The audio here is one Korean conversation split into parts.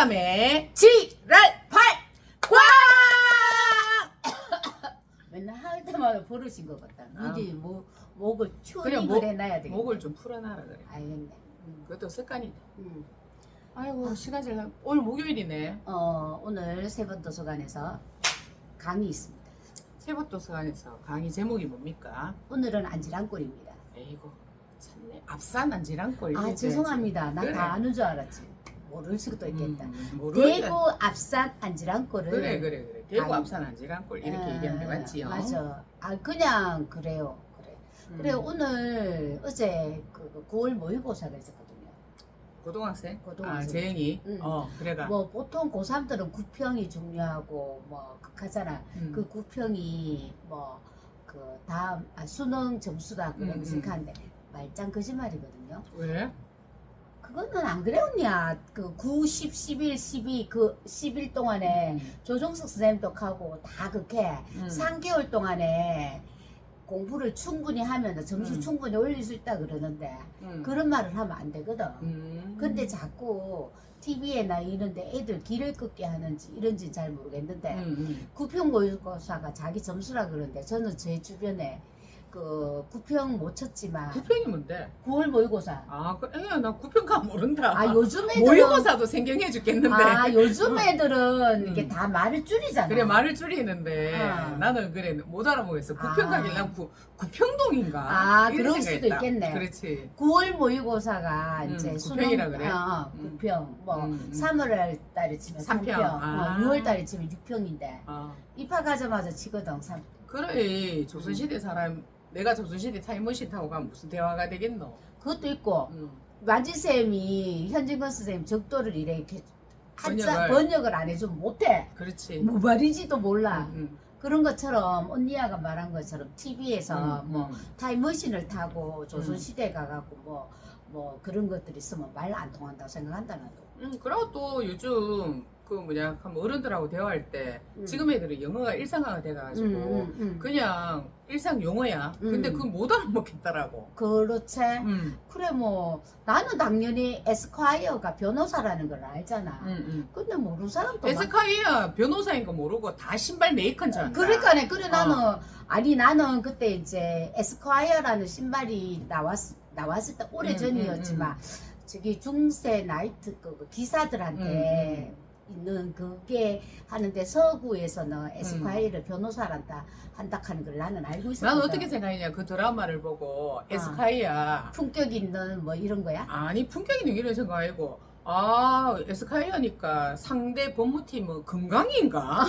꿀잠에 지랄팔 꽝! 맨날 할 때마다 버릇인 것 같다. 아. 미리 뭐, 목을 그래, 목- 해놔야 되겠다. 목을 좀 풀어놔라 그래. 알겠네. 음. 그것도 습관이다. 음. 아이고 시간 잘 가. 오늘 목요일이네. 어, 오늘 세번 도서관에서 강의 있습니다. 세법도서관에서 강의 제목이 뭡니까? 오늘은 안지랑골입니다. 에이고 참네. 앞산 안지랑골. 아 죄송합니다. 난 그래. 다 아는 줄 알았지. 모를 수도 있겠다. 음. 대구 앞산 안지랑골을 그래 그래 그래. 대구 아니. 앞산 안지랑골 이렇게 아, 얘기하는 게 맞지요? 맞아. 아 그냥 그래요. 그래. 음. 그래 오늘 어제 그 9월 모의고사가 있었거든요. 고등학생? 고등학생. 아 재영이. 응. 어 그래가. 뭐 보통 고3들은 구평이 중요하고 뭐 극하잖아. 음. 그 구평이 뭐 그 다음 아, 수능 점수다 그런 음, 음. 생각하는데 말짱 거짓말이거든요. 왜? 그거는 안 그래 언니야. 그 9, 10, 11, 12 그 10일 동안에 음. 조종석 선생님도 하고 다 그렇게 음. 3개월 동안에 공부를 충분히 하면 점수 음. 충분히 올릴 수 있다 그러는데 음. 그런 말을 하면 안 되거든. 음. 근데 자꾸 TV에나 이런데 애들 길을 끄게 하는지 이런지 잘 모르겠는데 음, 음. 구평 모의고사가 자기 점수라 그러는데 저는 제 주변에 그 구평 못 쳤지만 구평이 뭔데? 9월 모의고사 아, 그, 에야, 나 구평가 모른다. 아 요즘 애들은 모의고사도 생경해 죽겠는데. 아 요즘 애들은 음. 이게 다 말을 줄이잖아. 그래, 말을 줄이는데. 아. 나는 그래, 못 알아보겠어. 구평가길 아. 난 구, 구평동인가? 아, 이런 그럴 수도 생각했다. 있겠네. 그렇지. 9월 모의고사가 음, 이제 구평이라 수능 그래? 어, 음. 구평 뭐 음, 음. 3월 달에 치면 삼평. 3평, 아. 어, 6월 달에 치면 6평인데 아, 입학하자마자 치거든 3. 그래, 조선시대 사람, 내가 조선시대 타임머신 타고 가면 무슨 대화가 되겠노? 그것도 있고 음. 만지쌤이 현진건 선생님 적도를 이렇게 한자 번역을. 번역을 안 해주면 못해. 그렇지. 뭐 말인지도 몰라. 음, 그런 것처럼 언니야가 말한 것처럼 TV에서 음, 뭐 음. 타임머신을 타고 조선시대 가갖고 뭐, 뭐 그런 것들이 있으면 말 안 통한다고 생각한다 나도. 음, 그리고 또 요즘 그 뭐냐, 한 어른들하고 대화할 때 음. 지금 애들은 영어가 일상화가 돼가지고 음, 음, 음. 그냥 일상 용어야. 근데 음. 그거 못 알아먹겠더라고. 그렇지. 음, 그래 뭐 나는 당연히 에스콰이어가 변호사라는 걸 알잖아. 음, 음. 근데 모르는 사람도 많 에스카이야 변호사인 거 모르고 다 신발 메이커인 줄 안다. 그러니까네 그래 어. 나는 아니 나는 그때 이제 에스콰이어라는 신발이 나왔 나왔을 때 오래 음, 전이었지만 저기 중세 나이트 그, 그 기사들한테 음, 있는 그게 하는데 서구에서는 에스콰이어를 변호사란다 한다 하는 걸 나는 알고 있었거든. 난 어떻게 생각했냐 그 드라마를 보고 에스카이야 품격 있는 뭐 이런 거야? 아니 품격 있는 이런 생각 아니고 아 에스카이어니까 상대 법무팀은 건강인가?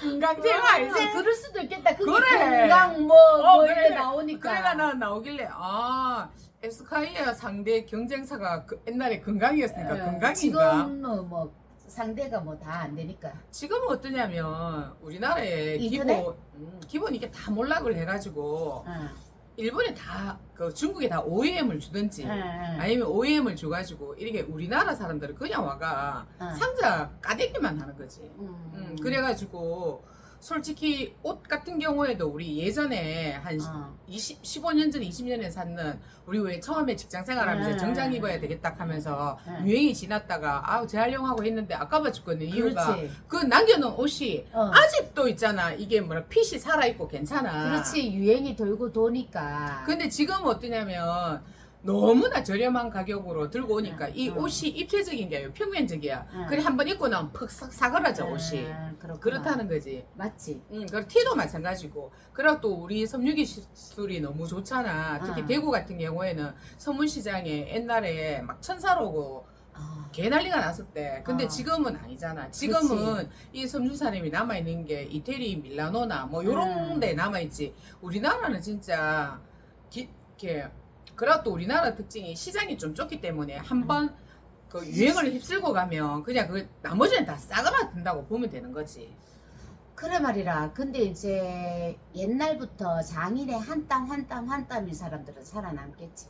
건강제가 알지? 아, 그럴 수도 있겠다. 그게 그래. 건강 뭐, 어, 뭐 그래. 이렇게 나오니까. 그래가 나 나오길래 아 에스카이아 상대 경쟁사가 그 옛날에 건강이었으니까 어, 건강인가? 지금은 뭐 상대가 뭐 다 안 되니까. 지금은 어떠냐면 우리나라에 인터넷? 기본 음, 기본 이게 다 몰락을 해가지고 어. 일본에 다 그 중국에 다 OEM을 주든지 어, 어. 아니면 OEM을 줘가지고 이렇게 우리나라 사람들은 그냥 와가 어. 상자 까대기만 하는 거지. 음. 음, 그래가지고 솔직히 옷 같은 경우에도 우리 예전에 한 어. 20, 15년 전, 20년에 샀는 우리 왜 처음에 직장 생활하면서 네. 정장 입어야 되겠다 하면서 네. 유행이 지났다가 아우 재활용하고 했는데 아까봐 죽겠네 이유가 그렇지. 그 남겨놓은 옷이 어. 아직도 있잖아 이게 뭐라 핏이 살아있고 괜찮아 그렇지. 유행이 돌고 도니까. 근데 지금 어떠냐면 너무나 저렴한 가격으로 들고 오니까 이 어. 옷이 입체적인 게 아니고 평면적이야 어. 그래 한 번 입고 나면 퍽 사- 사그라져 옷이 아, 그렇구나. 그렇다는 거지 맞지. 음, 그 티도 마찬가지고. 그리고 또 우리 섬유기 시술이 너무 좋잖아. 특히 아. 대구 같은 경우에는 서문시장에 옛날에 막 천사로고 아. 개 난리가 났을 때. 근데 아. 지금은 아니잖아. 지금은 이 섬유산업이 남아있는 게 이태리, 밀라노나 뭐 요런 음. 데 남아있지. 우리나라는 진짜 기, 이렇게 그리고 또 우리나라 특징이 시장이 좀 좁기 때문에 한번 그 유행을 휩쓸고 가면 그냥 그 나머지는 다 싸그라든다고 보면 되는 거지. 그래 말이라. 근데 이제 옛날부터 장인의 한 땀 한 땀 한 땀인 사람들은 살아남겠지.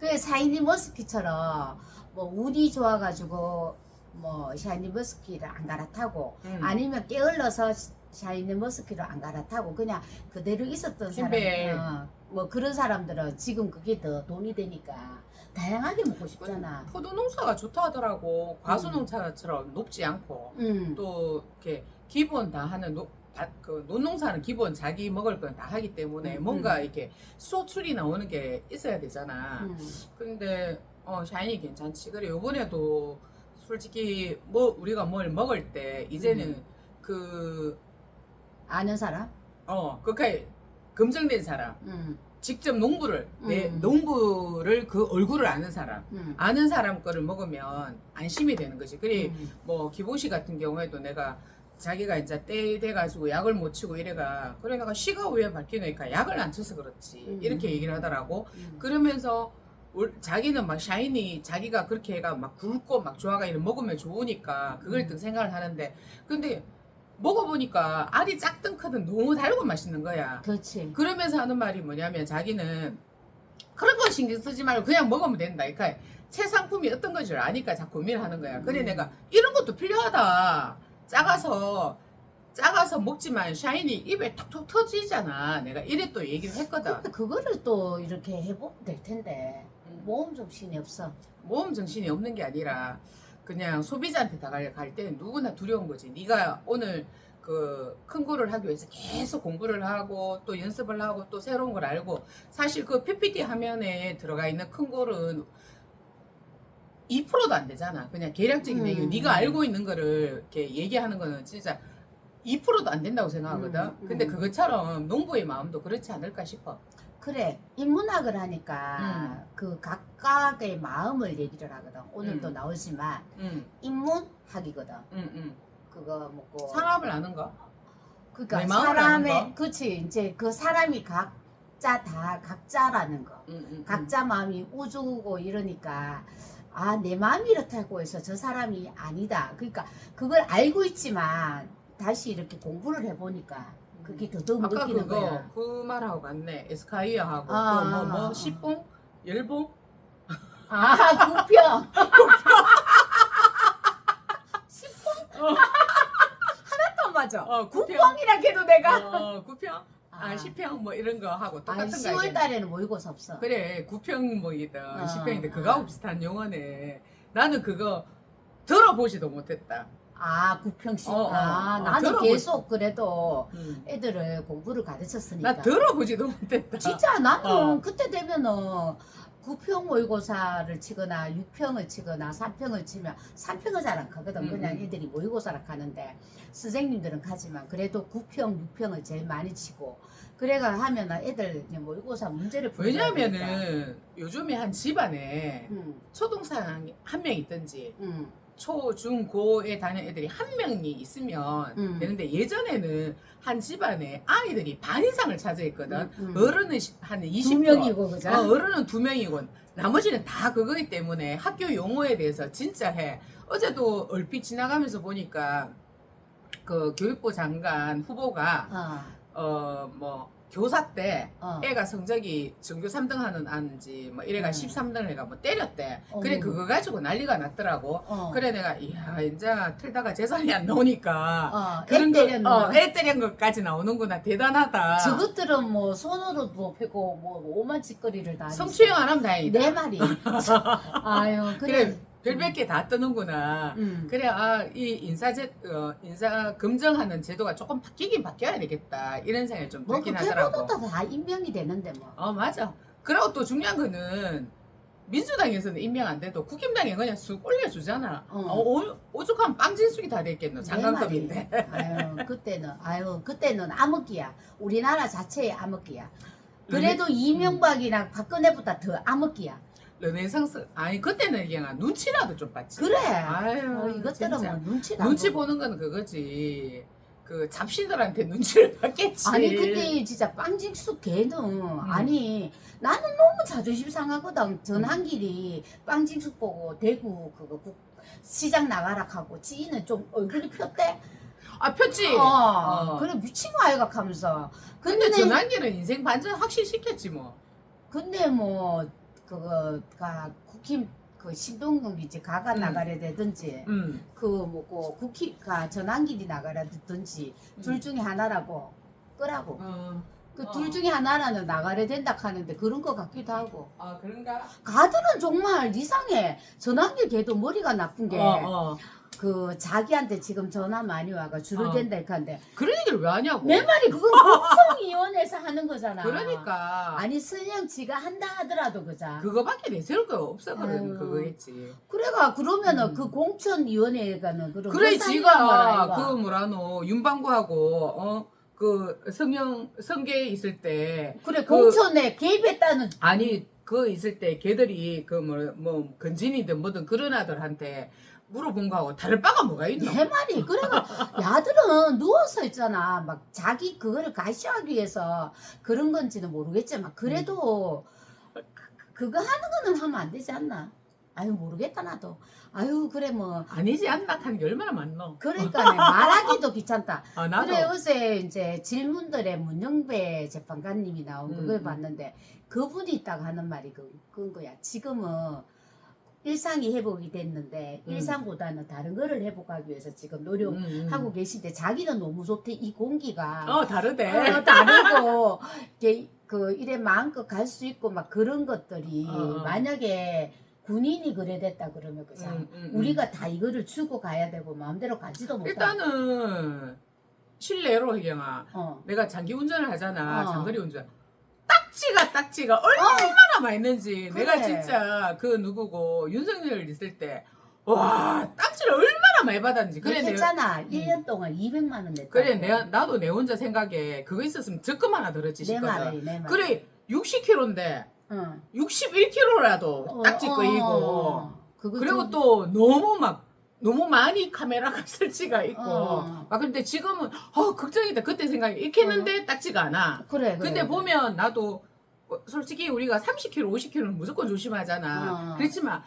그 샤이니 머스키처럼 뭐 운이 좋아가지고 뭐 샤이니 머스키를 안 갈아타고 음. 아니면 게을러서 샤이니 머스키를 안 갈아타고 그냥 그대로 있었던 신벨. 사람. 어, 뭐 그런 사람들은 지금 그게 더 돈이 되니까 다양하게 먹고 싶잖아. 포도 농사가 좋다 하더라고. 과수 농사처럼 높지 않고 음. 또 이렇게 기본 다 하는 노, 밭- 그 논농사는 기본 자기 먹을 건 다 하기 때문에 음, 뭔가 이렇게 수출이 나오는 게 있어야 되잖아. 음. 근데 어 샤이니 괜찮지. 그래 요번에도 솔직히 뭐 우리가 뭘 먹을 때 이제는 음. 그 아는 사람? 어, 그렇게 검증된 사람, 음. 직접 농부를, 내 음. 농부를 그 얼굴을 아는 사람, 음. 아는 사람 거를 먹으면 안심이 되는 거지. 그래, 음. 뭐, 기보시 같은 경우에도 내가 자기가 이제 때 돼가지고 약을 못 치고 이래가, 그래, 내가 시가 위에 밝히니까 약을 안 쳐서 그렇지. 음. 이렇게 얘기를 하더라고. 음. 그러면서 올- 자기는 막 샤이니 자기가 그렇게 해가 막 굵고 막 좋아가 이런 먹으면 좋으니까 그걸 음. 또 생각을 하는데 근데 먹어보니까 알이 작든 크든 너무 달고 맛있는 거야. 그렇지. 그러면서 하는 말이 뭐냐면 자기는 그런 거 신경 쓰지 말고 그냥 먹으면 된다. 그러니까 최상품이 어떤 건줄 아니까 자꾸 고민을 하는 거야. 그래 음. 내가 이런 것도 필요하다. 작아서 작아서 먹지만 샤이니 입에 톡톡 터지잖아. 내가 이래 또 얘기를 했거든. 근데 그거를 또 이렇게 해보면 될 텐데 음. 모험 정신이 없어. 모험 정신이 없는 게 아니라 그냥 소비자한테 다가갈 때 누구나 두려운 거지. 네가 오늘 그 큰 거를 하기 위해서 계속 공부를 하고 또 연습을 하고 또 새로운 걸 알고 사실 그 PPT 화면에 들어가 있는 큰 거는 2%도 안 되잖아. 그냥 계략적인 음. 얘기. 네가 알고 있는 거를 이렇게 얘기하는 거는 진짜 2%도 안 된다고 생각하거든. 음, 음. 근데 그것처럼 농부의 마음도 그렇지 않을까 싶어. 그래 인문학을 하니까 그 각각의 마음을 얘기를 하거든. 오늘도 음. 나오지만 응, 인문학이거든. 응, 응. 그거 뭐고 사람을 아는 거. 그러니까 내 마음을 아는 사람의 거? 그치 이제 그 사람이 각자 다 각자라는 거. 응, 응, 응. 각자 마음이 우주고 이러니까 아 내 마음이 이렇다고 해서 저 사람이 아니다. 그러니까 그걸 알고 있지만 다시 이렇게 공부를 해보니까 그게 더더욱 아까 느끼는 그거 거야. 그 말하고 같네. 에스카이아하고 아, 또 뭐 아, 뭐 아. 시뽕, 열봉. 아 구평. 하나도 안 맞아. 어, 구평. 구평이라 해도 내가. 어, 구평. 아, 시평 뭐 이런 거 하고 아, 똑같은 거 10월 알겠네. 달에는 모의고사 없어. 그래, 구평 뭐이든 어, 어. 그거하고 비슷한 용어네. 나는 그거 들어보지도 못했다. 아 구평식. 어, 어, 아 어, 나는 들어보- 계속 그래도 음. 애들을 공부를 가르쳤으니까. 나 들어보지도 못했다. 진짜 나는 어. 그때 되면은 9평 모의고사를 치거나 6평을 치거나 3평을 치면 3평을 잘안 가거든. 음, 그냥 음. 애들이 모의고사를 가는데 선생님들은 가지만 그래도 9평, 6평을 제일 많이 치고 그래가 하면은 애들 이제 모의고사 문제를 풀어야 되니까. 왜냐면은 요즘에 한 집안에 음, 초등생 한 명 있든지 음, 초, 중, 고에 다니는 애들이 한 명이 있으면 음. 되는데 예전에는 한 집안에 아이들이 반 이상을 차지했거든. 음, 음. 어른은 시- 한 20%. 두 명이고 그죠? 어, 어른은 두 명이고 나머지는 다 그거기 때문에 학교 용어에 대해서 진짜 해. 어제도 얼핏 지나가면서 보니까 그 교육부 장관 후보가 어, 어뭐 교사 때 어. 애가 성적이 전교 3등 하는 아인지 뭐 이래가 음. 13등을 해가 뭐 때렸대. 그래 어머. 그거 가지고 난리가 났더라고. 어. 그래 내가 이야 이제 틀다가 재산이 안 나오니까 어, 그런 애 거, 때렸는 어, 거. 애 때린 것까지 나오는구나 대단하다. 저것들은 뭐 손으로 뭐 패고 뭐 오만 짓거리를 다 성추행 안 하면 다행이다. 내 말이 아유 그래, 그래 별별 게 다 뜨는구나. 음. 그래 아 이 인사제 어, 인사 검증하는 제도가 조금 바뀌긴 바뀌어야 되겠다 이런 생각이 좀 뭐 들긴 그렇게 하더라고. 해봐도 다 임명이 되는데 뭐. 어 맞아. 그리고 또 중요한 거는 민주당에서는 임명 안 돼도 국힘당에 그냥 쑥 올려주잖아. 어. 어, 오, 오죽하면 빵진숙이 다 됐겠노 내 장관급인데. 말이. 아유 그때는 아유 그때는 암흑기야. 우리나라 자체의 암흑기야. 그래도 이명박이랑 박근혜보다 더 암흑기야. 르네상스 아니 그때는 그냥 눈치라도 좀 봤지. 그래. 아유 어, 이것들은 진짜. 뭐 눈치 안 보고. 보는 건 그거지. 그 잡신들한테 눈치를 봤겠지. 아니 그때 진짜 빵직숙 걔는 음. 아니 나는 너무 자존심 상하거든 전한길이 빵직숙 보고 대구 그거 국- 시장 나가라 하고 지인은 좀 얼굴이 폈대 아 폈지. 어, 어. 그래 미친 거 아이가 하면서 근데 근데 전환기는 인생 반전 확실히 시켰지 뭐. 근데 뭐 그거가 국힘 그 신동국이지 가가 음. 나가려 되든지 음. 그 뭐고 국힘가 전한길이 나가라 되든지 둘 중에 하나라고 끄라고 어. 그 어. 둘 중에 하나라는 나가려 된다 하는데 그런 거 같기도 하고. 아 그런가? 가들은 정말 이상해. 전환기 걔도 머리가 나쁜 게. 어, 어. 그 자기한테 지금 전화 많이 와가 줄을 어. 댄다 이렇게 하는데 그런 얘기를 왜 하냐고. 내 말이 그건 국정위원회에서 하는 거잖아. 그러니까 아니 설령 지가 한다 하더라도 그자. 그거밖에 내세울 거 없어 그런 아유. 그거겠지. 그래가 그러면은 음. 그 공천위원회가는 그런 그래 거라, 지가 이거. 그 뭐라노 윤방구하고 어그 성형 성계 있을 때 그래 그- 공천에 개입했다는 아니 그 있을 때 걔들이 그 뭐 뭐 건진이든 뭐든 그런 아들한테 물어본 거하고 다를 바가 뭐가 있노? 내 말이. 그래가 야들은 누워서 있잖아. 막 자기 그거를 가시하기 위해서 그런 건지는 모르겠지만 그래도 그- 그거 하는 거는 하면 안 되지 않나? 아유 모르겠다 나도. 아유 그래 뭐. 아니지 않나? 하는 게 얼마나 많노? 그러니까 내 말하기도 귀찮다. 아 나도. 그래 어제 이제 질문들에 문영배 재판관님이 나온 음, 그걸 음. 봤는데 그분이 있다가 하는 말이 그, 그건 거야. 지금은 일상이 회복이 됐는데 음. 일상보다는 다른 거를 회복하기 위해서 지금 노력 음, 음. 하고 계신데 자기는 너무 좋대 이 공기가 어 다르대. 어, 다르고 그 이래 마음껏 갈 수 있고 막 그런 것들이 어, 어. 만약에 군인이 그래 됐다 그러면 그자 음, 음, 음. 우리가 다 이거를 주고 가야 되고 마음대로 가지도 못하고 일단은 실례로 혜경아 어. 내가 장기 운전을 하잖아 어. 장거리 운전 딱지가 딱지가 얼마나 많이 있는지 그래. 내가 진짜 그 누구고 윤석열 있을 때와 딱지를 얼마나 많이 받았는지 그래 음. 했잖아 1년 동안 200만 원 냈다 그래 내 나도 내 혼자 생각에 그거 있었으면 적금 하나 들었지 내 싶거든 말이 내 말. 그래 60kg인데 응. 61kg라도 어, 딱지 어, 끄이고 어. 그거 그리고 좀- 또 너무 막 너무 많이 카메라가 설치가 있고 어. 아 근데 지금은 어 걱정이다 그때 생각이 이렇게 했는데 딱지가 않아 그래 그래 근데 그래. 보면 나도 어, 솔직히 우리가 30kg 50kg는 무조건 조심하잖아 어. 그렇지만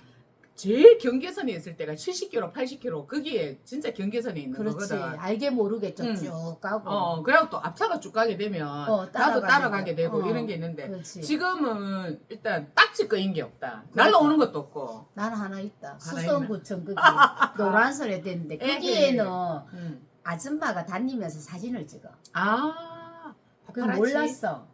제일 경계선에 있을 때가 70kg 80kg 거기에 진짜 경계선에 있는 그렇지. 거거든. 알게 모르게 음. 쭉 가고. 어 그리고 또 앞차가 쭉 가게 되면 어, 나도 따라가게 따라가게 되고 어. 이런 게 있는데 그렇지. 지금은 일단 딱지 끄인 게 없다. 날라오는 것도 없고. 나는 하나 있다. 수성구청 거기 노란설에 됐는데 에헤. 거기에는 음. 아줌마가 다니면서 사진을 찍어. 아 그 파파라치? 몰랐어.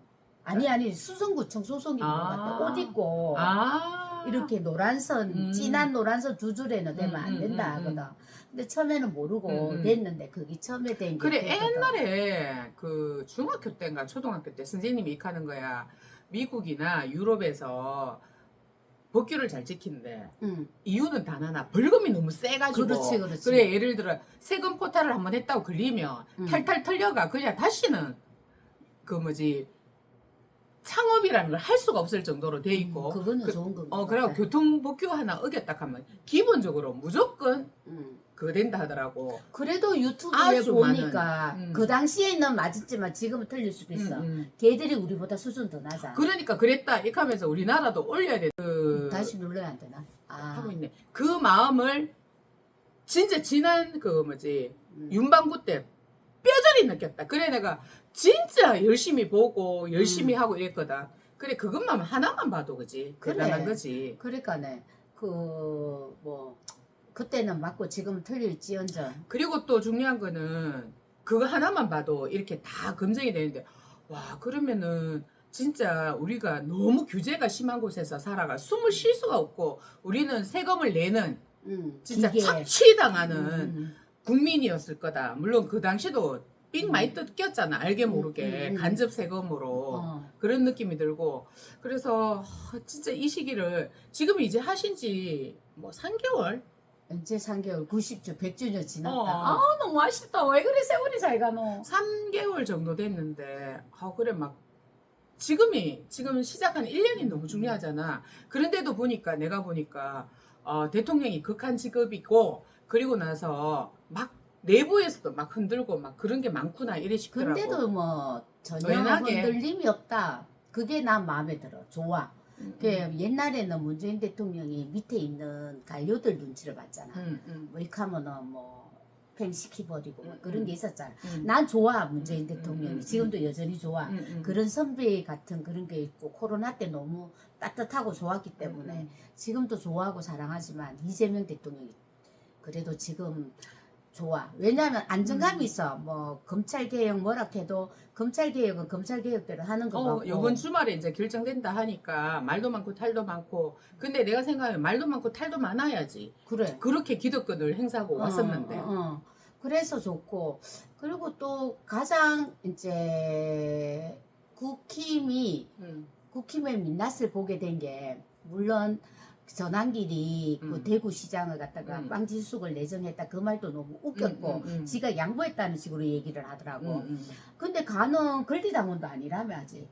아니 아니 수성구청 소속인 것 아. 같아. 옷 입고. 아 이렇게 노란선 음. 진한 노란선 두 줄에는 되면 음, 안 음, 된다 음, 음. 하거든 근데 처음에는 모르고 음, 음. 됐는데 그게 처음에 된게 그래 옛날에 그 중학교 때인가 초등학교 때 선생님이 이카는 거야 미국이나 유럽에서 법규를 잘 지키는데 응. 이유는 단 하나 벌금이 너무 세가지고 그렇지 그렇지 그래 예를 들어 세금 포탈을 한번 했다고 걸리면 음. 탈탈 털려가 그냥 다시는 그 뭐지 창업이라는 걸 할 수가 없을 정도로 돼 있고 음, 그거는 그- 좋은 거어 그리고 교통법규 하나 어겼다 하면 기본적으로 무조건 응. 그거 된다 하더라고 그래도 유튜브에 아주 보니까 많은, 음. 그 당시에는 맞았지만 지금은 틀릴 수도 있어. 음, 음. 걔들이 우리보다 수준 더 낮아. 그러니까 그랬다 이렇게 하면서 우리나라도 올려야 돼. 그 다시 눌러야 안 되나? 아, 하고 있네. 그 마음을 진짜 지난 그 뭐지 음. 윤방구 때 뼈저리 느꼈다. 그래 내가 진짜 열심히 보고 열심히 음. 하고 이랬거든. 그래 그것만 하나만 봐도 그지 그래. 대단한 거지. 그러니까네 그 뭐 그때는 맞고 지금 틀릴지언정. 그리고 또 중요한 거는 그거 하나만 봐도 이렇게 다 검증이 되는데 와 그러면은 진짜 우리가 너무 규제가 심한 곳에서 살아가 숨을 쉴 수가 없고 우리는 세금을 내는 음, 진짜 기계. 착취당하는 음, 국민이었을 거다. 물론 그 당시도 삥 많이 뜯겼잖아. 알게 모르게 음, 음. 간접 세금으로 어, 그런 느낌이 들고 그래서 하, 진짜 이 시기를 지금 이제 하신 지 뭐 3개월? 언제 3개월 90주 100주년 지났다. 어. 아 너무 아쉽다. 왜 그래 세월이 잘 가노? 3개월 정도 됐는데 아 그래 막 지금이 지금 시작한 1년이 너무 중요하잖아. 그런데도 보니까 내가 보니까 어, 대통령이 극한 직업이고 그리고 나서 막 내부에서도 막 흔들고 막 그런 게 많구나 이래 싶더라고. 근데도 뭐 전혀 은하게. 흔들림이 없다. 그게 난 마음에 들어. 좋아. 음, 그 옛날에는 문재인 대통령이 밑에 있는 관료들 눈치를 봤잖아. 음, 음, 뭐 이렇게 하면은 뭐 팽시키버리고 뭐 음, 그런 음. 게 있었잖아. 음, 난 좋아 문재인 음, 대통령이 음, 음, 지금도 여전히 좋아. 음, 음. 그런 선배 같은 그런 게 있고 코로나 때 너무 따뜻하고 좋았기 때문에 음, 지금도 좋아하고 사랑하지만 이재명 대통령이 그래도 지금 좋아. 왜냐하면 안정감이 음. 있어. 뭐 검찰 개혁 뭐라 해도 검찰 개혁은 검찰 개혁대로 하는 거 어, 같고. 이번 주말에 이제 결정된다 하니까 말도 많고 탈도 많고 근데 내가 생각하면 말도 많고 탈도 많아야지 그래. 그렇게 기득권을 행사하고 왔었는데 어, 어. 그래서 좋고 그리고 또 가장 이제 국힘이 음, 국힘의 민낯을 보게 된 게 물론 전환길이 그 음. 대구 시장을 갖다가 음. 빵지숙을 내정했다 그 말도 너무 웃겼고 음, 음, 음. 지가 양보했다는 식으로 얘기를 하더라고. 음, 음. 근데 간은 권리당원도 아니라며 아직.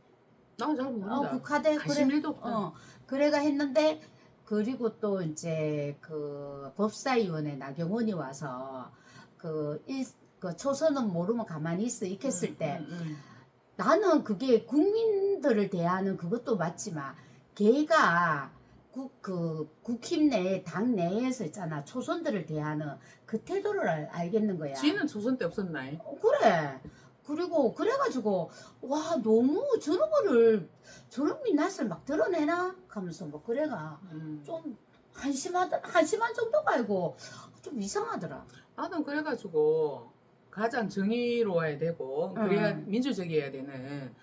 나잘 모른다 어, 국화대 관심 그래. 일도 없다 어, 그래가 했는데 그리고 또 이제 그 법사위원회 나경원이 와서 그, 일, 그 초선은 모르면 가만히 있어 익혔을 음, 때 음, 음. 나는 그게 국민들을 대하는 그것도 맞지만 걔가 국, 그 국힘 내, 당 내에서 있잖아. 초선들을 대하는 그 태도를 알, 알겠는 거야. 지는 조선 때 없었나 어, 그래. 그리고 그래가지고 와 너무 저런 거를 저런 민낯을 막 드러내나 하면서 뭐 그래가 음. 좀 한심하다 한심한 정도가 아니고 좀 이상하더라. 나는 그래가지고 가장 정의로워야 되고 그래야 음. 민주적이어야 되는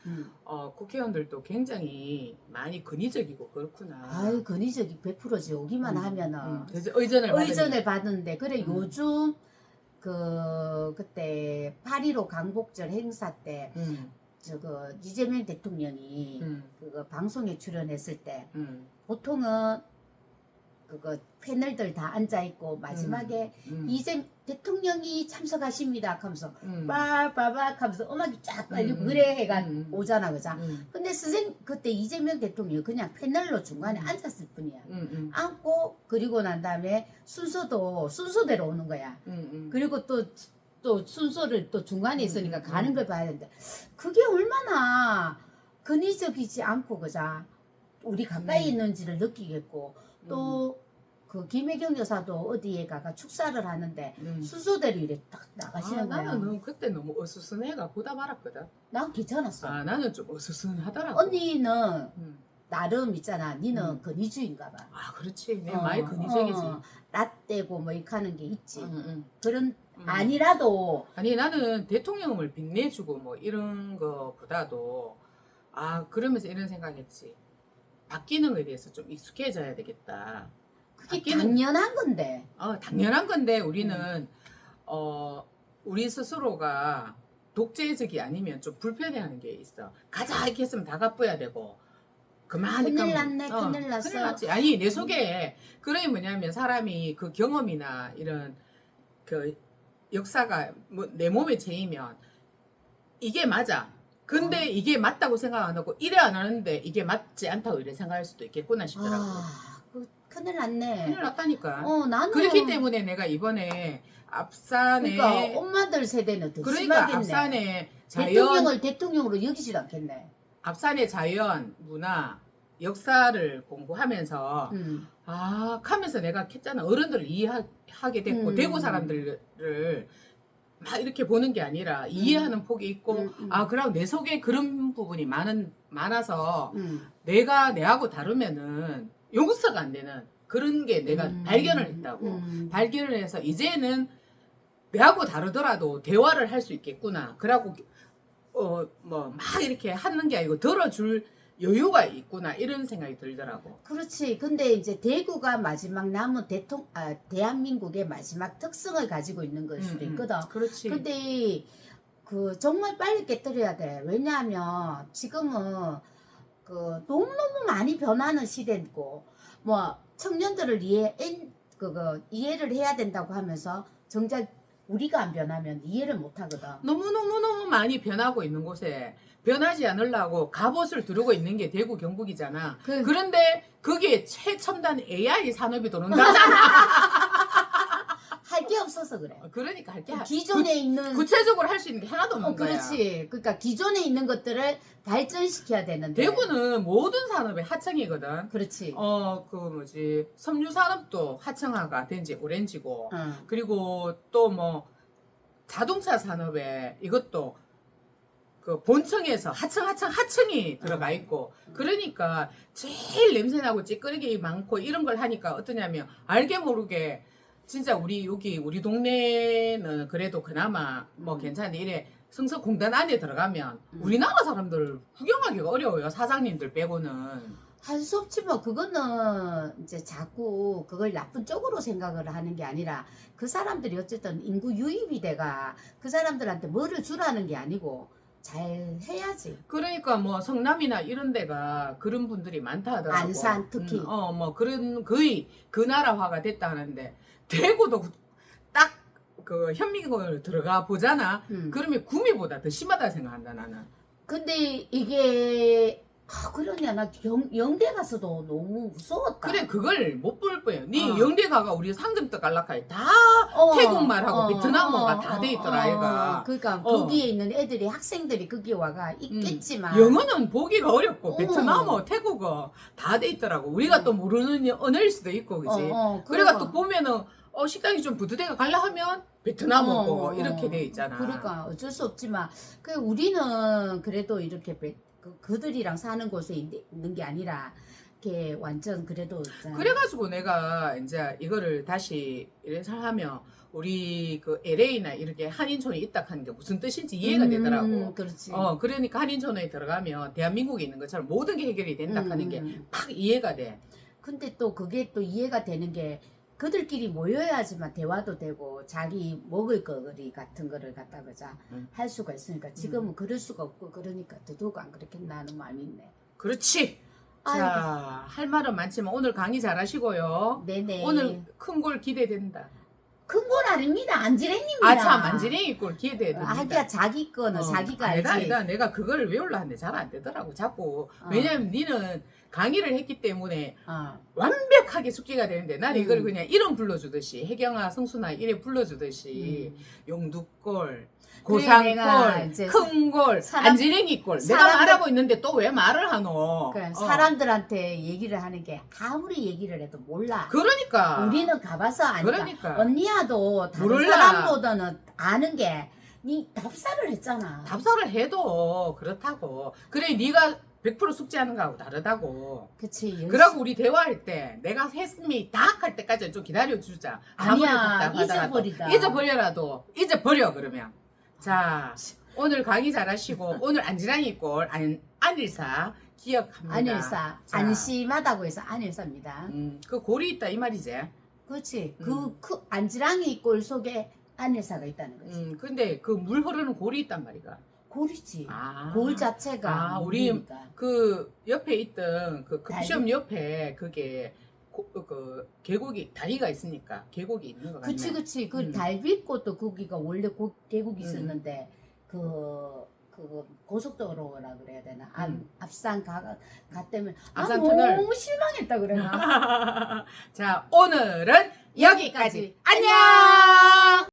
어, 국회의원들도 굉장히 많이 근위적이고 그렇구나 아이 근위적이 100%지 오기만 음, 하면은 음. 그래서 의전을 의전을 받는데 그래 음. 요즘 그 그때 8.15 강복절 행사 때 받으니. 음, 저거 이재명 대통령이 음, 그거 방송에 출연했을 때 음, 보통은 그거 패널들 다 앉아 있고 마지막에 음, 이재 대통령이 참석하십니다 하면서 음, 빠바박 하면서 음악이 쫙 깔리고 음, 그래 해가 음, 음. 오잖아 그자 음, 근데 선생 그때 이재명 대통령이 그냥 패널로 중간에 음. 앉았을 뿐이야 음, 음, 앉고 그리고 난 다음에 순서도 순서대로 오는 거야 음, 음. 그리고 또또 순서를 또 중간에 음, 있으니까 음, 가는 음. 걸 봐야 되는데 그게 얼마나 근위적이지 않고 그자 우리 가까이 음. 있는지를 느끼겠고 또 그 김혜경 여사도 어디에 가가 축사를 하는데 음. 순서대로 이래 딱 아, 나가시는 거야. 나는 너무 그때 너무 어수선해가 보다 말았거든 난 괜찮았어. 아 나는 좀 어수선하더라고 언니는 음. 나름 있잖아. 니는 음. 근위주의인가 봐. 아 그렇지 내 어, 많이 근위적이지 어, 라떼고 뭐 이렇게 하는 게 있지. 음, 음. 그런 음. 아니라도 아니 나는 대통령을 빛내주고 뭐 이런 거보다도 아 그러면서 이런 생각했지 바뀌는 거에 대해서 좀 익숙해져야 되겠다. 그게 바뀌는- 당연한 건데. 어 당연한 건데 우리는 음. 어 우리 스스로가 독재적이 아니면 좀 불편해하는 게 있어. 가자 이렇게 했으면 다 갚아야 되고 그만하니까 큰일 뭐- 났네, 큰일 났어. 큰일 났지. 아니 내 속에 그런 게 뭐냐면 사람이 그 경험이나 이런 그 역사가 뭐 내 몸에 채이면 이게 맞아. 근데 어. 이게 맞다고 생각 안 하고 이래 안 하는데 이게 맞지 않다고 이래 생각할 수도 있겠구나 싶더라고. 아, 그 큰일 났네. 큰일 났다니까. 어, 나는 그렇기 때문에 내가 이번에 앞산에 그러니까 엄마들 세대는 더 그러니까 심하겠네. 앞산에 자연 대통령을 대통령으로 여기지도 않겠네. 앞산의 자연 문화 역사를 공부하면서 음. 아 하면서 내가 했잖아 어른들을 이해하게 됐고 음. 대구 사람들을 막 이렇게 보는 게 아니라 이해하는 폭이 있고 음, 음. 아 그럼 내 속에 그런 부분이 많은 많아서 음. 내가 내하고 다르면은 용서가 안 되는 그런 게 내가 음. 발견을 했다고 음. 발견을 해서 이제는 내하고 다르더라도 대화를 할 수 있겠구나. 그러고 어 뭐 막 이렇게 하는 게 아니고 들어줄 여유가 있구나 이런 생각이 들더라고. 그렇지. 근데 이제 대구가 마지막 남은 대통 아 대한민국의 마지막 특성을 가지고 있는 걸 수도 음, 음. 있거든. 그렇지. 근데 그 정말 빨리 깨뜨려야 돼. 왜냐하면 지금은 그 너무너무 많이 변하는 시대고 뭐 청년들을 이해 엔- 그거 이해를 해야 된다고 하면서 정작 우리가 안 변하면 이해를 못 하거든. 너무 너무 너무 많이 변하고 있는 곳에 변하지 않으려고 갑옷을 두르고 있는 게 대구 경북이잖아. 그, 그런데 그게 최첨단 AI 산업이 들어온다잖아. 없어서 그래. 그러니까 할게 기존에 있는 구체적으로 할 수 있는 게 하나도 없는 어, 거야. 그렇지. 그러니까 기존에 있는 것들을 발전시켜야 되는데. 대구는 모든 산업의 하청이거든. 그렇지. 어, 그 뭐지, 섬유 산업도 하청화가 된지 오렌지고, 응. 그리고 또 뭐, 자동차 산업에 이것도 그 본청에서 하청, 하청, 하청이 들어가 있고, 그러니까 제일 냄새나고 찌끄러기 많고 이런 걸 하니까 어떠냐면, 알게 모르게 진짜 우리 여기 우리 동네는 그래도 그나마 뭐 음. 괜찮은데 이래 성서공단 안에 들어가면 음. 우리나라 사람들 구경하기가 어려워요 사장님들 빼고는 할수 없지 뭐 그거는 이제 자꾸 그걸 나쁜 쪽으로 생각을 하는 게 아니라 그 사람들이 어쨌든 인구 유입이 돼가 그 사람들한테 뭐를 주라는 게 아니고 잘 해야지. 그러니까 뭐 성남이나 이런 데가 그런 분들이 많다 하더라고 안산 특히. 어뭐 그런 거의 그 나라화가 됐다 하는데 대구도 딱 그 현미경을 들어가 보잖아 음. 그러면 구미보다 더 심하다 생각한다 나는 근데 이게 아, 그러냐. 나 영, 영대 가서도 너무 무서웠다. 그래 그걸 못 볼 거예요 니 어. 영대 가가 우리 상점떡 갈라카이 다 어, 태국말하고 베트남어가 다 돼 있더라, 어, 얘가. 그러니까 어. 거기에 있는 애들이 학생들이 거기 와가 있겠지만. 영어는 보기가 어렵고 어. 베트남어 태국어 다 돼 있더라고. 우리가 또 모르는 언어일 수도 있고 그지? 어, 어, 그래가 그래가- 또 보면은 어 식당이 좀 부두대가 갈라 하면 베트남어고 어, 어, 이렇게 어. 돼 있잖아 그러니까 어쩔 수 없지만 그 우리는 그래도 이렇게 배- 그, 그들이랑 사는 곳에 있- 있는 게 아니라 이렇게 완전 그래도 있잖아. 그래가지고 내가 이제 이거를 다시 이래서 하면 우리 그 LA나 이렇게 한인촌이 있다 하는 게 무슨 뜻인지 이해가 음, 되더라고. 그렇지. 어, 그러니까 한인촌에 들어가면 대한민국에 있는 것처럼 모든 게 해결이 된다 음, 하는 게 음. 팍 이해가 돼. 근데 또 그게 또 이해가 되는 게 그들끼리 모여야지만 대화도 되고 자기 먹을 거리 같은 거를 갖다 그자 음. 할 수가 있으니까 지금은 그럴 수가 없고 그러니까 더더욱 안 그렇겠나 하는 마음이 있네. 그렇지. 자, 할 말은 많지만 오늘 강의 잘 하시고요. 네네. 오늘 큰 골 기대된다. 큰 건 아닙니다. 안지랭입니다. 아, 참, 만지랭이 골 기대됩니다. 하기야 자기 거는 어, 자기가 아니다, 알지. 아니다. 내가 그걸 외우려 하는데 잘 안 되더라고, 자꾸. 어. 왜냐면 니는 강의를 했기 때문에 어. 완벽하게 숙기가 되는데 난 이걸 음. 그냥 이름 불러주듯이 혜경아, 성순아 이래 불러주듯이 음. 용두골, 고상골, 큰골, 안지랭이골 내가 말하고 있는데 또 왜 말을 하노? 그래, 어. 사람들한테 얘기를 하는 게 아무리 얘기를 해도 몰라. 그러니까 우리는 가봐서 아니까. 그러니까 언니야 도 다른 몰라. 사람보다는 아는 게 니 답사를 했잖아. 답사를 해도 그렇다고 그래 네가 100% 숙지하는 거하고 다르다고 그치. 열심히- 그러고 우리 대화할 때 내가 했음이 다 할 때까지 좀 기다려 주자 아니야, 아무리 답답하더라도. 잊어버리다. 잊어버려라도 잊어버려 그러면 자 오늘 강의 잘하시고 오늘 안지랑이 꼴 안, 안일사 기억합니다 안일사. 자. 안심하다고 해서 안일사입니다. 음, 그 골이 있다 이 말이지 그렇지. 음. 그, 그 안지랑이 꼴 속에 안일사가 있다는 거지. 음, 근데 그 물 흐르는 골이 있단 말이가 골이지. 아. 골 자체가 아, 우리 물이니까. 그 옆에 있던 그 급시험 다리? 옆에 그게 고- 그 계곡이 다리가 있으니까 계곡이 있는 것 같네. 그치 그치. 그 음. 달빛꽃도 거기가 원래 고, 계곡이 음. 있었는데 그. 그 고속도로라 그래야 되나 안 음. 앞산 가 갔다면 앞산 아, 터널. 너무 실망했다 그래 나 자 오늘은. 여기까지. 안녕.